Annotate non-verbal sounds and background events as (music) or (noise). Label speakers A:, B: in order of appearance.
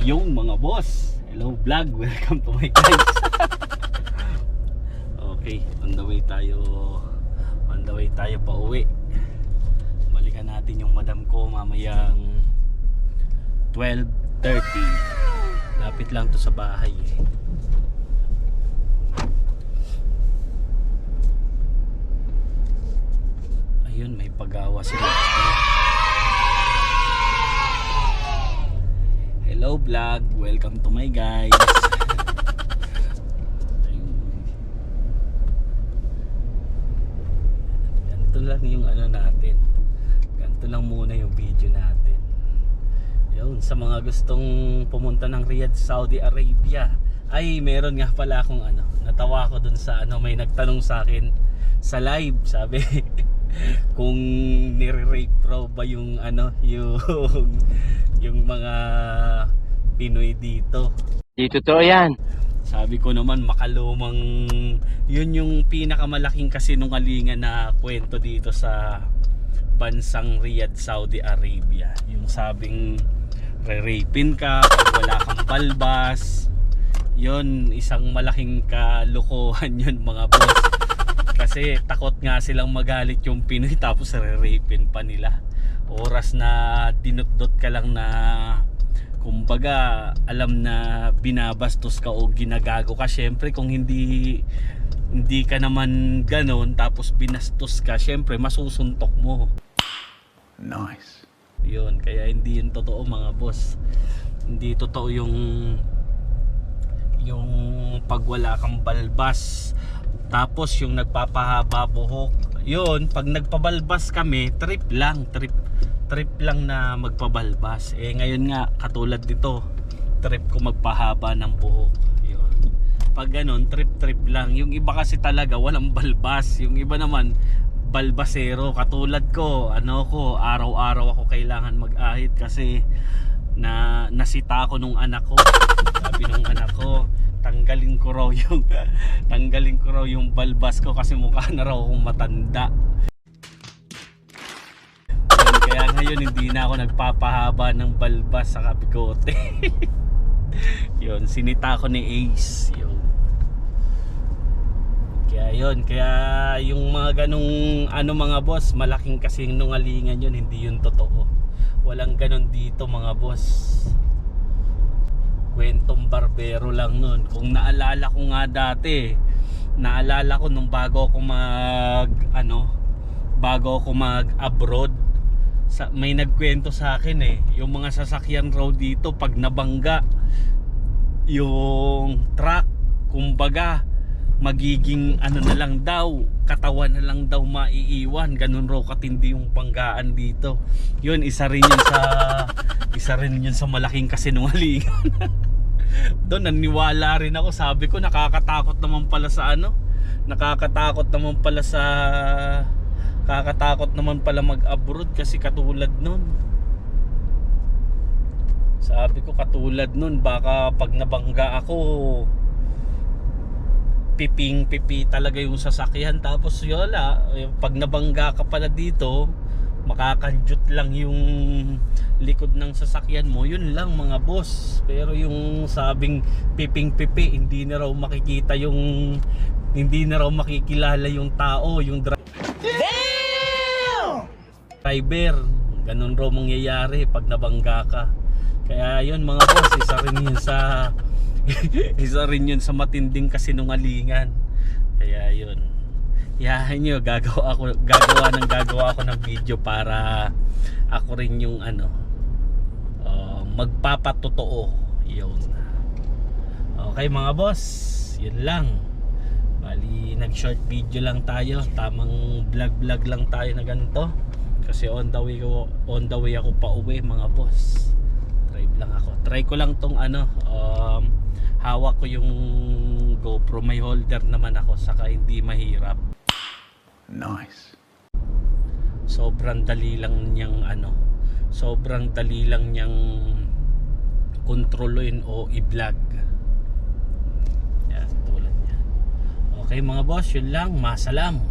A: Yung mga boss, hello vlog, (laughs) welcome to my guys. okay, on the way tayo, on the way tayo pa uwi. Balikan natin yung madam ko mamayang 12.30. Lapit lang to sa bahay eh. Vlog, welcome to my guys. Ganito lang yung ano natin. Ganito lang muna yung video natin. Yun, sa mga gustong pumunta ng Riyadh, Saudi Arabia. Ay, meron nga pala akong ano, natawa ko dun sa ano, may nagtanong sa akin sa live, sabi (laughs) kung nire-rape raw ba yung ano, (laughs) yung yung mga Pinoy dito.
B: Di totoo yan.
A: Sabi ko naman makalumang yun yung pinakamalaking kasinungalingan na kwento dito sa bansang Riyadh, Saudi Arabia. Yung sabing re-rapin ka pag wala kang balbas. Yun, isang malaking kalukuhan yun mga boss. Kasi takot nga silang magalit yung Pinoy tapos re-rapin pa nila. Oras na dinutdot ka lang na kumbaga alam na binabastos ka o ginagago ka syempre kung hindi hindi ka naman ganon tapos binastos ka syempre masusuntok mo.
C: Nice.
A: yun kaya hindi yun totoo mga boss. Hindi totoo yung yung pag wala kang balbas. Tapos yung nagpapahaba buhok. Yun pag nagpabalbas kami trip lang trip trip lang na magpabalbas. Eh ngayon nga katulad dito trip ko magpahaba ng buhok. Yun. Pag ganun trip trip lang. Yung iba kasi talaga walang balbas. Yung iba naman balbasero. Katulad ko ano ko araw-araw ako kailangan mag-ahit kasi na nasita ako nung anak ko. Sabi nung anak ko tanggalin ko raw yung (laughs) tanggalin ko raw yung balbas ko kasi mukha na raw akong matanda ngayon hindi na ako nagpapahaba ng balbas sa kapigote (laughs) yun sinita ko ni Ace yun kaya yun, kaya yung mga ganong ano mga boss, malaking kasing nungalingan yun, hindi yun totoo. Walang ganon dito mga boss. Kwentong barbero lang nun. Kung naalala ko nga dati, naalala ko nung bago ako mag ano, bago ako mag abroad, sa, may nagkwento sa akin eh, yung mga sasakyan raw dito pag nabangga yung truck, kumbaga magiging ano na lang daw katawan na lang daw maiiwan. Ganun raw katindi yung banggaan dito. Yun isa rin yun sa isa rin yun sa malaking kasinungalingan. (laughs) Doon naniwala rin ako. Sabi ko nakakatakot naman pala sa ano nakakatakot naman pala sa kakatakot naman pala mag abroad kasi katulad nun. Sabi ko katulad nun baka pag nabangga ako piping pipi talaga yung sasakyan. Tapos yola pag nabangga ka pala dito makakanjut lang yung likod ng sasakyan mo. Yun lang mga boss. Pero yung sabing piping pipi hindi na raw makikita yung hindi na raw makikilala yung tao yung dri- driver ganun raw mangyayari pag nabangga ka. Kaya yun mga boss isa rin yun sa (laughs) isa rin yun sa matinding kasinungalingan. Kaya yun. Yahan nyo gagawa ako gagawa ng gagawa ako ng video para ako rin yung ano uh, magpapatotoo. Yun. Okay mga boss yun lang. Bali nag short video lang tayo. Tamang vlog vlog lang tayo na ganito kasi on the way ko on the way ako pa uwi mga boss. Drive lang ako. Try ko lang tong ano um, hawak ko yung GoPro. May holder naman ako saka hindi mahirap.
C: Nice.
A: sobrang dali lang niyang ano sobrang dali lang niyang kontrolin o i-vlog. Yan tulad yan okay mga boss yun lang. Masalam